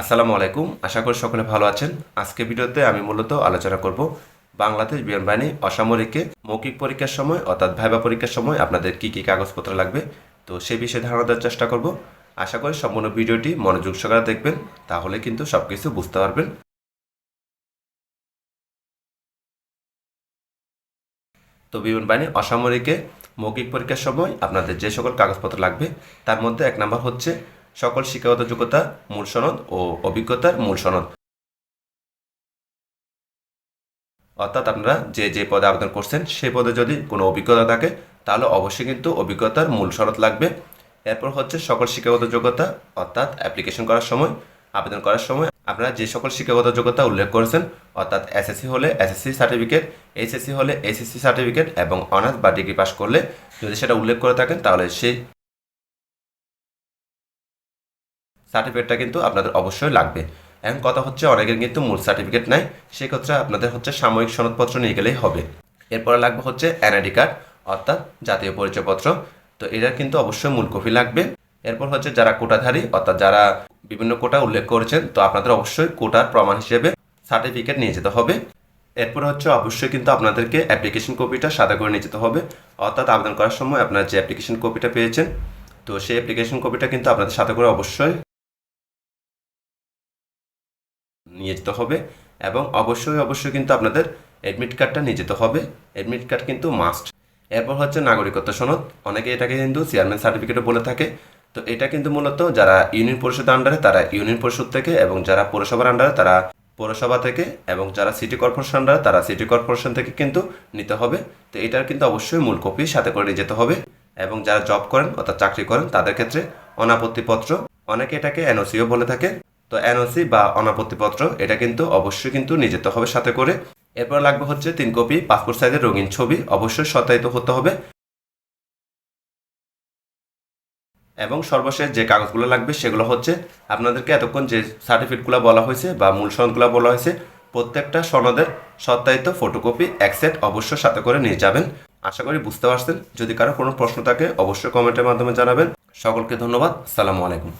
আসসালামু আলাইকুম। আশা করি সকলে ভালো আছেন। আজকে ভিডিওতে আমি মূলত আলোচনা করব বাংলাদেশ বিমান বাহিনী অসামরিকে মৌখিক পরীক্ষার সময়, অর্থাৎ ভাইবা পরীক্ষার সময় আপনাদের কি কি কাগজপত্র লাগবে। তো সেই বিষয়ে ধারণা দেওয়ার চেষ্টা করব। আশা করি সম্পূর্ণ ভিডিওটি মনোযোগ সহকারে দেখবেন, তাহলে কিন্তু সব কিছু বুঝতে পারবেন। তো বিমান বাহিনী অসামরিকে মৌখিক পরীক্ষার সময় আপনাদের যে সকল কাগজপত্র লাগবে, তার মধ্যে এক নম্বর হচ্ছে সকল শিক্ষাগত যোগ্যতা, মূল সনদ ও অভিজ্ঞতার মূল সনদ। অর্থাৎ আপনারা যে যে পদে আবেদন করছেন, সেই পদে যদি কোনো অভিজ্ঞতা থাকে, তাহলে অবশ্যই কিন্তু অভিজ্ঞতার মূল সনদ লাগবে। এরপর হচ্ছে সকল শিক্ষাগত যোগ্যতা, অর্থাৎ অ্যাপ্লিকেশন করার সময়, আবেদন করার সময় আপনারা যে সকল শিক্ষাগত যোগ্যতা উল্লেখ করেছেন, অর্থাৎ এসএসসি হলে এসএসসি সার্টিফিকেট এইচএসসি হলে এইচএসসি সার্টিফিকেট এবং অনার্স বা ডিগ্রি পাস করলে যদি সেটা উল্লেখ করে থাকেন, তাহলে সেই সার্টিফিকেটটা কিন্তু আপনাদের অবশ্যই লাগবে। এখন কথা হচ্ছে, অনেকের কিন্তু মূল সার্টিফিকেট নাই, সেক্ষেত্রে আপনাদের হচ্ছে সাময়িক সনদপত্র নিয়ে গেলেই হবে। এরপরে লাগবে হচ্ছে এনআইডি কার্ড, অর্থাৎ জাতীয় পরিচয়পত্র। তো এটার কিন্তু অবশ্যই মূল কপি লাগবে। এরপর হচ্ছে যারা কোটাধারী, অর্থাৎ যারা বিভিন্ন কোটা উল্লেখ করেছেন, তো আপনাদের অবশ্যই কোটার প্রমাণ হিসেবে সার্টিফিকেট নিয়ে যেতে হবে। এরপর হচ্ছে অবশ্যই কিন্তু আপনাদেরকে অ্যাপ্লিকেশন কপিটা সাদা করে নিয়ে যেতে হবে। অর্থাৎ আবেদন করার সময় আপনার যে অ্যাপ্লিকেশন কপিটা পেয়েছেন, তো সেই অ্যাপ্লিকেশন কপিটা কিন্তু আপনাদের সাথে করে অবশ্যই নিয়ে যেতে হবে এবং অবশ্যই অবশ্যই কিন্তু আপনাদের অ্যাডমিট কার্ডটা নিয়ে যেতে হবে। অ্যাডমিট কার্ড কিন্তু মাস্ট এরপর হচ্ছে নাগরিকত্ব সনদ। অনেকে এটাকে কিন্তু চেয়ারম্যান সার্টিফিকেটও বলে থাকে। তো এটা কিন্তু মূলত যারা ইউনিয়ন পরিষদের আন্ডারে তারা ইউনিয়ন পরিষদ থেকে এবং যারা পৌরসভার আন্ডারে তারা পৌরসভা থেকে এবং যারা সিটি কর্পোরেশন আন্ডারে তারা সিটি কর্পোরেশন থেকে কিন্তু নিতে হবে। তো এটার কিন্তু অবশ্যই মূল কপি সাথে করে নিয়ে যেতে হবে। এবং যারা জব করেন অর্থাৎ চাকরি করেন, তাদের ক্ষেত্রে অনাপত্তিপত্র। অনেকে এটাকে এনওসিও বলে থাকে। তো এনওসি বা অনাপত্তিপত্র, এটা কিন্তু অবশ্যই কিন্তু নিয়ে যেতে হবে সাথে করে। এরপর লাগবে হচ্ছে তিন কপি পাসপোর্ট সাইজের রঙিন ছবি, অবশ্যই সত্যায়িত হতে হবে। এবং সর্বশেষ যে কাগজগুলো লাগবে, সেগুলো হচ্ছে আপনাদেরকে এতক্ষণ যে সার্টিফিকেটগুলো বলা হয়েছে বা মূল সনদগুলো বলা হয়েছে, প্রত্যেকটা সনদের সত্যায়িত ফটোকপি এক সেট অবশ্যই সাথে করে নিয়ে যাবেন। আশা করি বুঝতে পারছেন। যদি কারও কোনো প্রশ্ন থাকে, অবশ্যই কমেন্টের মাধ্যমে জানাবেন। সকলকে ধন্যবাদ। সালামু আলাইকুম।